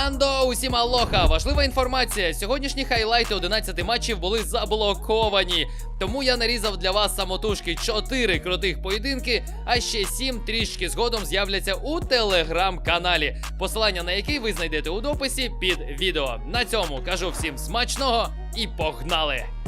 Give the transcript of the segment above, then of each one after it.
Командо, усім алоха! Важлива інформація. Сьогоднішні хайлайти 11 матчів були заблоковані. Тому я нарізав для вас самотужки 4 крутих поєдинки, а ще 7 трішки згодом з'являться у телеграм-каналі. Посилання на який ви знайдете у дописі під відео. На цьому кажу всім смачного і погнали!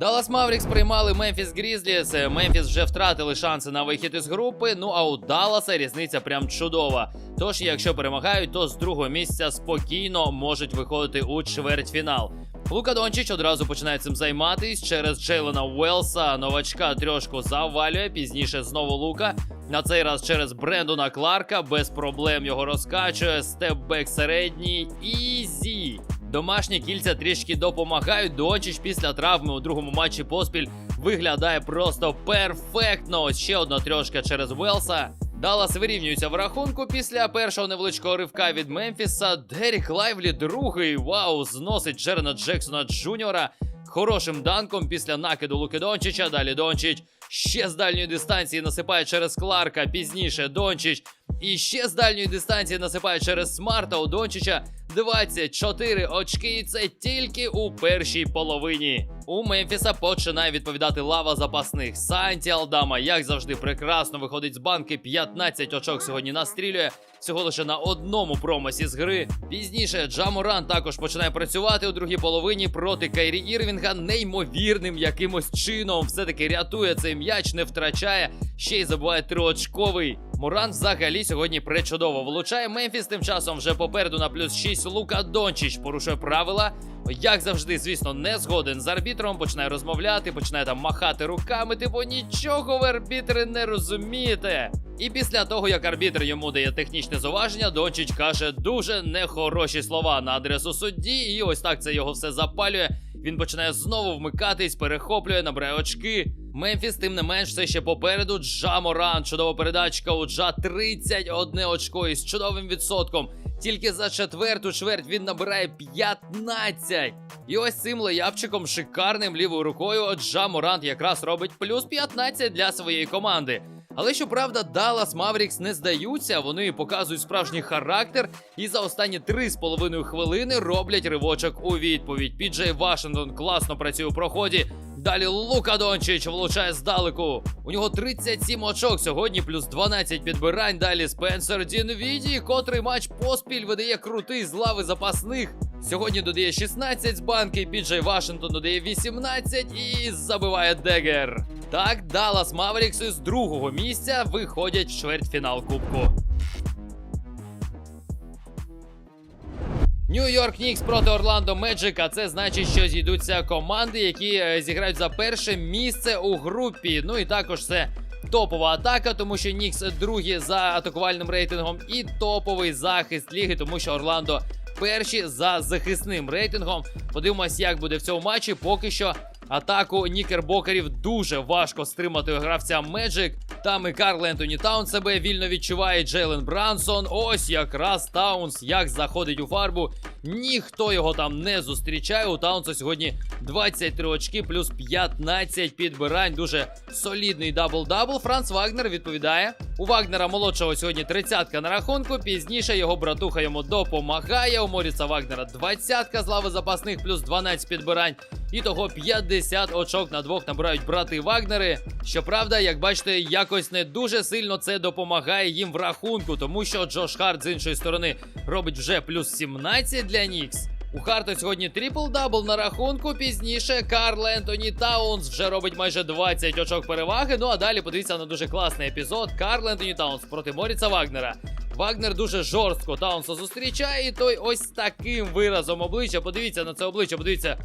Даллас Маврікс приймали Мемфіс Грізліс. Мемфіс вже втратили шанси на вихід із групи. Ну а у Далласа різниця прям чудова. Тож, якщо перемагають, то з другого місця спокійно можуть виходити у чвертьфінал. Лука Дончич одразу починає цим займатись через Джейлена Уелса. Новачка трьошку завалює. Пізніше знову Лука. На цей раз через Брендона Кларка без проблем його розкачує. Степбек середній. Ізі. Домашні кільця трішки допомагають. Дончич після травми у другому матчі поспіль виглядає просто перфектно. Ось ще одна трьошка через Велса. Даллас вирівнюється в рахунку після першого невеличкого ривка від Мемфіса. Дерік Лайвлі другий. Вау, зносить Джерена Джексона Джуніора. Хорошим данком після накиду Луки Дончича. Далі Дончич ще з дальньої дистанції насипає через Кларка. Пізніше Дончич. І ще з дальньої дистанції насипає через Смарта у Дончича 24 очки. І це тільки у першій половині. У Мемфіса починає відповідати лава запасних. Санті Алдама, як завжди, прекрасно виходить з банки. 15 очок сьогодні настрілює. Всього лише на одному промасі з гри. Пізніше Джаморан також починає працювати у другій половині проти Кайрі Ірвінга. Неймовірним якимось чином все-таки рятує цей м'яч, не втрачає. Ще й забуває триочковий. Муран взагалі сьогодні пречудово влучає. Мемфіс тим часом вже попереду на плюс 6. Лука Дончич порушує правила. Як завжди, звісно, не згоден з арбітром, починає розмовляти, починає там махати руками. Типу, нічого ви арбітри не розумієте. І після того, як арбітр йому дає технічне зуваження, Дончич каже дуже нехороші слова на адресу судді, і ось так це його все запалює. Він починає знову вмикатись, перехоплює, набирає очки. Мемфіс, тим не менш, все ще попереду. Джа Моран, чудова передачка. У Джа 31 очко із чудовим відсотком. Тільки за четверту чверть він набирає 15. І ось цим леявчиком шикарним лівою рукою Джа Морант якраз робить плюс 15 для своєї команди. Але щоправда, Даллас Маврікс не здаються, вони показують справжній характер і за останні 3,5 хвилини роблять ривочок у відповідь. Піджей Вашингтон класно працює у проході. Далі Лука Дончич влучає здалеку. У нього 37 очок сьогодні, плюс 12 підбирань. Далі Спенсер Дінвіді, котрий матч поспіль видає крутий з лави запасних. Сьогодні додає 16 з банки, Піджей Вашингтон додає 18 і забиває Дегер. Так, Даллас Маверікс із другого місця виходять в чвертьфінал Кубку. Нью-Йорк Нікс проти Орландо Меджик, а це значить, що зійдуться команди, які е, зіграють за перше місце у групі. Ну і також це топова атака, тому що Нікс другі за атакувальним рейтингом, і топовий захист ліги, тому що Орландо перші за захисним рейтингом. Подивимось, як буде в цьому матчі. Поки що атаку нікербокерів дуже важко стримати гравця Меджик. Там і Карл Ентоні Таунс себе вільно відчуває. Джейлен Брансон. Ось якраз Таунс як заходить у фарбу. Ніхто його там не зустрічає. У Таунса сьогодні 23 очки, плюс 15 підбирань. Дуже солідний дабл-дабл. Франц Вагнер відповідає. У Вагнера молодшого сьогодні 30-ка на рахунку. Пізніше його братуха йому допомагає. У Моріса Вагнера 20-ка з лави запасних, плюс 12 підбирань. І того 50 очок на двох набирають брати Вагнери. Щоправда, як бачите, якось не дуже сильно це допомагає їм в рахунку, тому що Джош Харт з іншої сторони робить вже плюс 17 для Нікс. У Харта сьогодні трипл-дабл на рахунку. Пізніше Карл Ентоні Таунс вже робить майже 20 очок переваги. Ну а далі подивіться на дуже класний епізод. Карл Ентоні Таунс проти Моріца Вагнера. Вагнер дуже жорстко Таунса зустрічає, і той ось таким виразом обличчя. Подивіться на це обличчя, подивіться.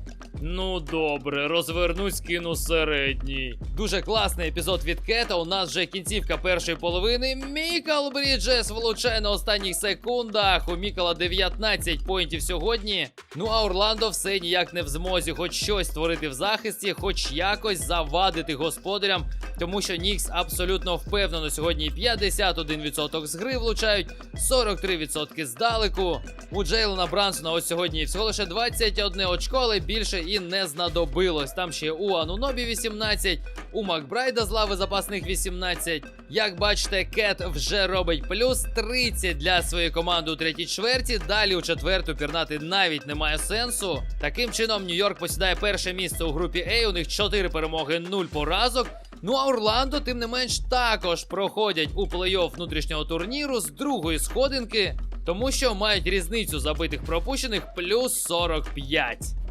Ну добре, розвернусь, кину середній. Дуже класний епізод від Кета. У нас вже кінцівка першої половини. Мікал Бріджес влучає на останніх секундах. У Мікала 19 поінтів сьогодні. Ну а Орландо все ніяк не в змозі, хоч щось створити в захисті, хоч якось завадити господарям тому що Нікс абсолютно впевнено сьогодні 51% з гри влучають, 43% здалеку. У Джейлена Брансона ось сьогодні всього лише 21 очко, але більше і не знадобилось. Там ще у Анунобі 18, у Макбрайда з лави запасних 18. Як бачите, Кет вже робить плюс 30 для своєї команди у третій чверті. Далі у четверту пірнати навіть немає сенсу. Таким чином, Нью-Йорк посідає перше місце у групі А. У них 4 перемоги, 0 поразок. Ну а Орландо, тим не менш, також проходять у плей-офф внутрішнього турніру з другої сходинки, тому що мають різницю забитих пропущених плюс 45.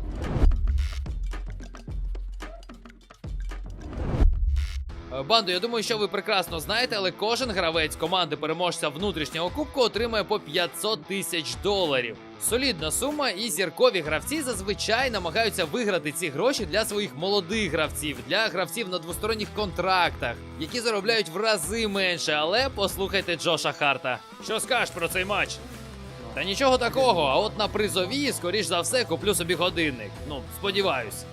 Банду, я думаю, що ви прекрасно знаєте, але кожен гравець команди переможця внутрішнього кубку отримує по 500 тисяч доларів. Солідна сума, і зіркові гравці зазвичай намагаються виграти ці гроші для своїх молодих гравців, для гравців на двосторонніх контрактах, які заробляють в рази менше. Але послухайте Джоша Харта. Що скажеш про цей матч? Та нічого такого, а от на призові, скоріш за все, куплю собі годинник. Ну, сподіваюсь.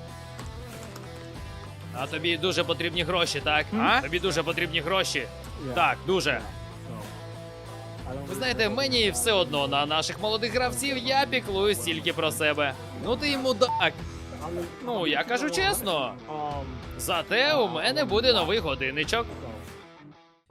А тобі дуже потрібні гроші, так? А? Тобі дуже потрібні гроші. Так, дуже. Ви знаєте, мені все одно на наших молодих гравців я піклуюсь тільки про себе. Ну ти й мудак. Ну, я кажу чесно. Зате у мене буде новий годинничок.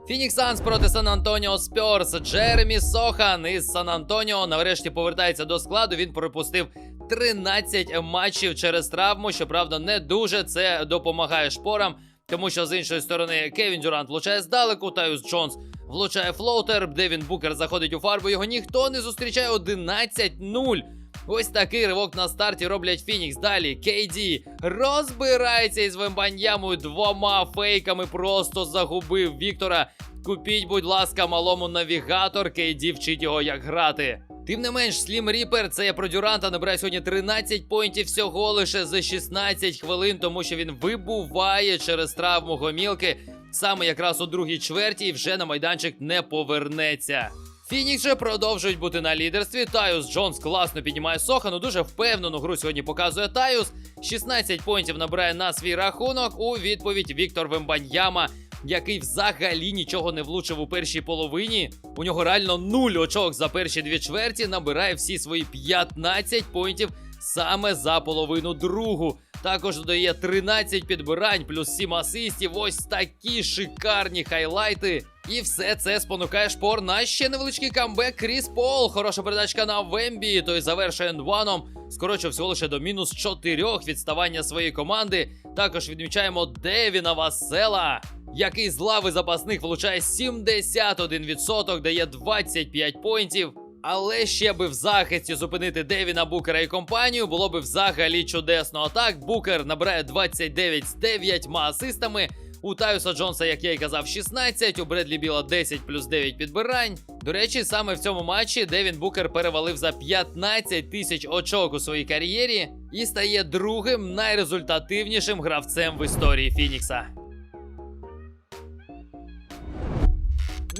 Фінікс Санс проти Сан Антоніо Спьорс. Джеремі Сохан із Сан Антоніо нарешті повертається до складу. Він пропустив 13 матчів через травму. Щоправда, не дуже це допомагає шпорам. Тому що з іншої сторони Кевін Дюрант влучає здалеку, Таюс Джонс влучає флоутер, Девін Букер заходить у фарбу. Його ніхто не зустрічає 11-0. Ось такий ривок на старті роблять Фінікс. Далі Кейді розбирається із Вембаньямою двома фейками. Просто загубив Віктора. Купіть, будь ласка, малому навігатор. Кейді вчить його як грати. Тим не менш, Слім Ріпер, це я про Дюранта, набирає сьогодні 13 поінтів всього лише за 16 хвилин, тому що він вибуває через травму гомілки. Саме якраз у другій чверті і вже на майданчик не повернеться. Фінікс продовжують бути на лідерстві. Таюс Джонс класно піднімає Сохану. Дуже впевнену гру сьогодні показує Таюс. 16 поінтів набирає на свій рахунок. У відповідь Віктор Вембаньяма, який взагалі нічого не влучив у першій половині. У нього реально нуль очок за перші дві чверті. Набирає всі свої 15 поінтів саме за половину другу. Також додає 13 підбирань, плюс 7 асистів. Ось такі шикарні хайлайти. І все це спонукає шпор на ще невеличкий камбек. Кріс Пол. Хороша передачка на Вембі. Той завершує ендваном. Скорочив всього лише до мінус 4 відставання своєї команди. Також відмічаємо Девіна Васела, який з лави запасних влучає 71%, дає 25 поінтів. Але ще би в захисті зупинити Девіна Букера і компанію було би взагалі чудесно. А так Букер набирає 29 з 9 асистами. У Таюса Джонса, як я й казав, 16, у Бредлі Біла 10 плюс 9 підбирань. До речі, саме в цьому матчі Девін Букер перевалив за 15 тисяч очок у своїй кар'єрі і стає другим найрезультативнішим гравцем в історії Фінікса.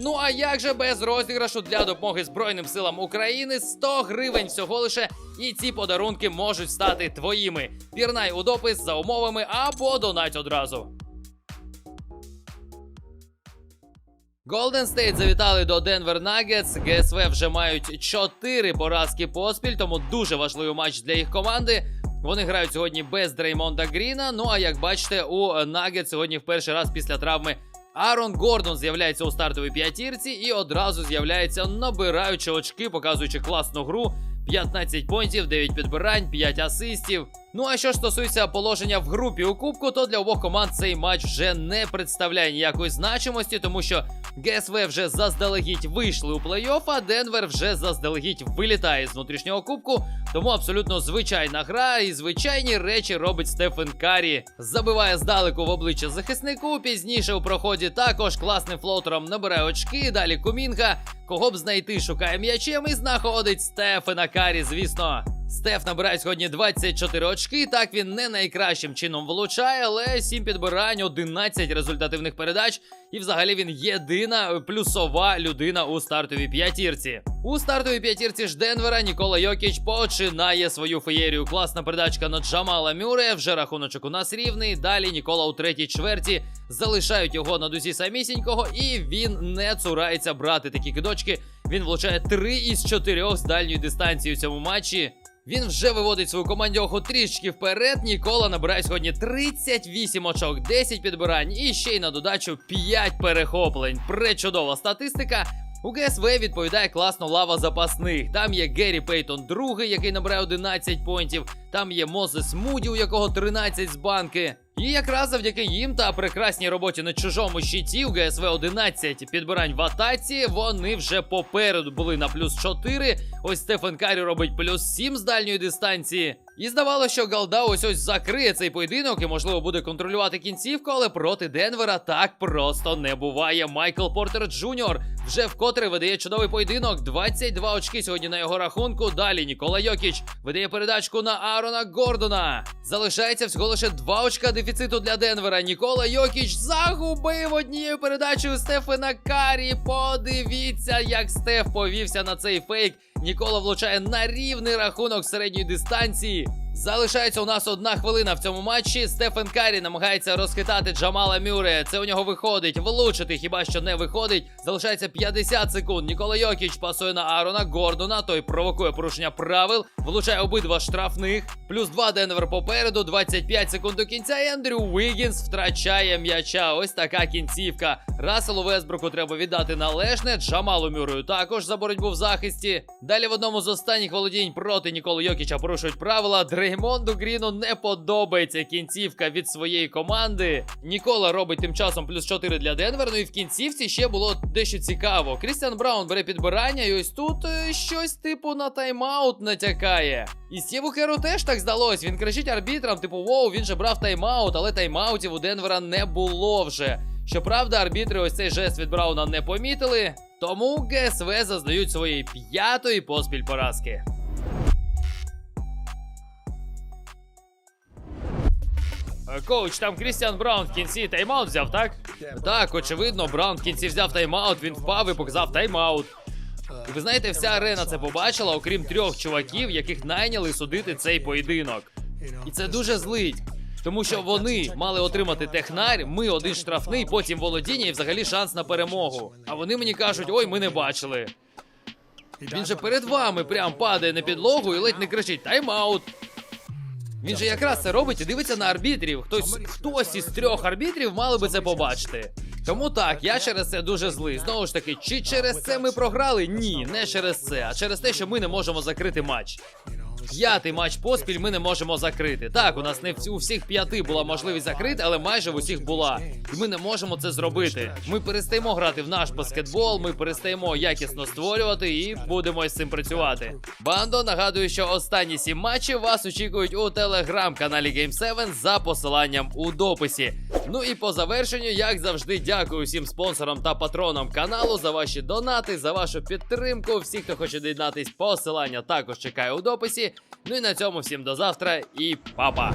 Ну а як же без розіграшу для допомоги Збройним силам України 100 гривень всього лише, і ці подарунки можуть стати твоїми. Пірнай у допис за умовами або донать одразу. Golden State завітали до Denver Nuggets. ГСВ вже мають 4 поразки поспіль, тому дуже важливий матч для їх команди. Вони грають сьогодні без Дреймонда Гріна. Ну а як бачите, у Nuggets сьогодні в перший раз після травми Арон Гордон з'являється у стартовій п'ятірці і одразу з'являється, набираючи очки, показуючи класну гру. 15 понтів, 9 підбирань, 5 асистів. Ну а що стосується положення в групі у кубку, то для обох команд цей матч вже не представляє ніякої значимості, тому що ГСВ вже заздалегідь вийшли у плей-офф, а Денвер вже заздалегідь вилітає з внутрішнього кубку. Тому абсолютно звичайна гра і звичайні речі робить Стефен Карі. Забиває здалеку в обличчя захиснику. Пізніше у проході також класним флоутером набирає очки. Далі Кумінга. Кого б знайти, шукає м'ячем і знаходить Стефена Карі, звісно. Стеф набирає сьогодні 24 очки. Так він не найкращим чином влучає, але 7 підбирань, 11 результативних передач. І взагалі він єдина плюсова людина у стартовій п'ятірці. У стартовій п'ятірці ж Денвера Нікола Йокіч починає свою феєрію. Класна передачка на Джамала Мюре. Вже рахуночок у нас рівний. Далі Нікола у третій чверті залишають його на дузі самісінького, і він не цурається брати такі кидочки. Він влучає 3 із 4 з дальньої дистанції у цьому матчі. Він вже виводить свою командьоху трішки вперед. Нікола набирає сьогодні 38 очок, 10 підбирань і ще й на додачу 5 перехоплень. Пречудова статистика. У ГСВ відповідає класно лава запасних. Там є Геррі Пейтон, другий, який набирає 11 поінтів. Там є Мозес Муді, у якого 13 з банки. І якраз завдяки їм та прекрасній роботі на чужому щиті у ГСВ 11 підбирань в атаці. Вони вже попереду були на плюс 4. Ось Стефан Карі робить плюс 7 з дальньої дистанції. І здавалося, що Галда ось ось закриє цей поєдинок і, можливо, буде контролювати кінцівку, але проти Денвера так просто не буває. Майкл Портер Джуніор вже вкотре видає чудовий поєдинок. 22 очки сьогодні на його рахунку. Далі Нікола Йокіч видає передачку на Аарона Гордона. Залишається всього лише 2 очка дефіциту для Денвера. Нікола Йокіч загубив однією передачею Стефана Карі. Подивіться, як Стеф повівся на цей фейк. Нікола влучає на рівний рахунок середньої дистанції. Залишається у нас одна хвилина в цьому матчі. Стефен Карі намагається розхитати Джамала Мюре. Це у нього виходить. Влучити хіба що не виходить. Залишається 50 секунд. Нікола Йокіч пасує на Аарона Гордона. Той провокує порушення правил. Влучає обидва штрафних. Плюс 2 Денвер попереду. 25 секунд до кінця. І Ендрю Уігінс втрачає м'яча. Ось така кінцівка. Расселу Весбруку треба віддати належне. Джамалу Мюррею також за боротьбу в захисті. Далі в одному з останніх володінь проти Ніколи Йокіча порушують правила. Дреймонду Гріну не подобається кінцівка від своєї команди. Нікола робить тим часом плюс 4 для Денвер. І в кінцівці ще було дещо цікаво. Крістіан Браун бере підбирання, і ось тут е, щось типу на тайм-аут натякає. І Сєву Херу теж так здалось. Він кричить арбітрам, типу, воу, він же брав тайм-аут, але тайм-аутів у Денвера не було вже. Щоправда, арбітри ось цей жест від Брауна не помітили, тому ГСВ зазнають своєї п'ятої поспіль поразки. Коуч, там Крістіан Браун в кінці тайм-аут взяв, так? Так, очевидно, Браун в кінці взяв тайм-аут, він впав і показав тайм-аут. Ви знаєте, вся арена це побачила, окрім трьох чуваків, яких найняли судити цей поєдинок. І це дуже злить. Тому що вони мали отримати технарь, ми один штрафний, потім володіння і взагалі шанс на перемогу. А вони мені кажуть, ой, ми не бачили. Він же перед вами прям падає на підлогу і ледь не кричить тайм-аут. Він же якраз це робить і дивиться на арбітрів. Хтось хтось із трьох арбітрів мали би це побачити. Тому так, я через це дуже злий. Знову ж таки, чи через це ми програли? Ні, не через це, а через те, що ми не можемо закрити матч. П'ятий матч поспіль ми не можемо закрити. Так, у нас не у всіх п'яти була можливість закрити, але майже в усіх була. І ми не можемо це зробити. Ми перестаємо грати в наш баскетбол, ми перестаємо якісно створювати і будемо з цим працювати. Бандо нагадую, що останні сім матчів вас очікують у телеграм-каналі Game 7 за посиланням у дописі. Ну і по завершенню, як завжди, дякую всім спонсорам та патронам каналу за ваші донати, за вашу підтримку. Всі, хто хоче доєднатись, посилання також чекаю у дописі. Ну і на цьому всім до завтра і па-па!